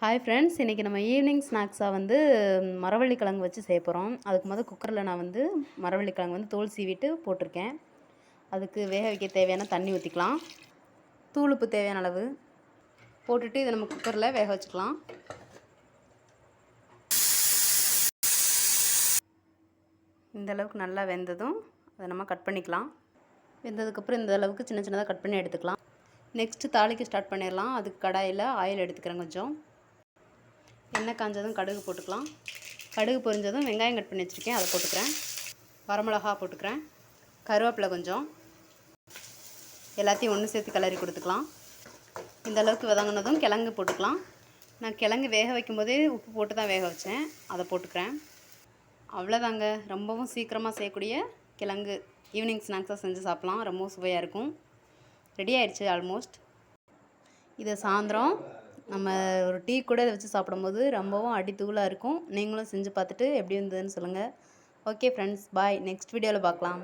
Hi friends இன்றைக்கி நம்ம evening ஸ்நாக்ஸாக வந்து மரவள்ளி கிழங்கு வச்சு செய்ய போகிறோம் அதுக்கு முதல் குக்கரில் நான் வந்து மரவள்ளி கிழங்கு வந்து தோல் சீவிட்டு போட்டிருக்கேன். அதுக்கு வேக வைக்க தேவையான தண்ணி ஊற்றிக்கலாம் தூளுப்பு தேவையான அளவு போட்டுட்டு இதை நம்ம குக்கரில் வேக வச்சுக்கலாம். இந்த அளவுக்கு நல்லா வெந்ததும் அதை நம்ம கட் பண்ணிக்கலாம். வெந்ததுக்கப்புறம் இந்த அளவுக்கு சின்ன சின்னதாக கட் பண்ணி எடுத்துக்கலாம். நெக்ஸ்ட்டு தாளிக்கு ஸ்டார்ட் பண்ணிடலாம். அதுக்கு கடாயில் ஆயில் எடுத்துக்கிறேன் கொஞ்சம். எண்ணெய் காஞ்சதும் கடுகு போட்டுக்கலாம். கடுகு பொரிஞ்சதும் வெங்காயம் கட் பண்ணி வச்சுருக்கேன். அதை போட்டுக்கிறேன். வரமிளகா போட்டுக்கிறேன். கருவேப்பிலை கொஞ்சம். எல்லாத்தையும் ஒன்று சேர்த்து கிளறி கொடுத்துக்கலாம். இந்த அளவுக்கு வதங்கினதும் கிழங்கு போட்டுக்கலாம். நான் கிழங்கு வேக வைக்கும்போதே உப்பு போட்டு தான் வேக வச்சேன். அதை போட்டுக்கிறேன். அவ்வளோதாங்க. ரொம்பவும் சீக்கிரமாக செய்யக்கூடிய கிழங்கு. ஈவினிங் ஸ்நாக்ஸாக செஞ்சு சாப்பிட்லாம். ரொம்பவும் சுவையாக இருக்கும். ரெடி ஆயிடுச்சு ஆல்மோஸ்ட். இதை சாயந்தரம். நம்ம ஒரு டீ கூட இதை வச்சு சாப்பிடும்போது ரொம்பவும் அடித்தூளாக இருக்கும். நீங்களும் செஞ்சு பார்த்துட்டு எப்படி இருந்ததுன்னு சொல்லுங்கள் ஓகே ஃப்ரெண்ட்ஸ் பாய் நெக்ஸ்ட் வீடியோவில் பார்க்கலாம்.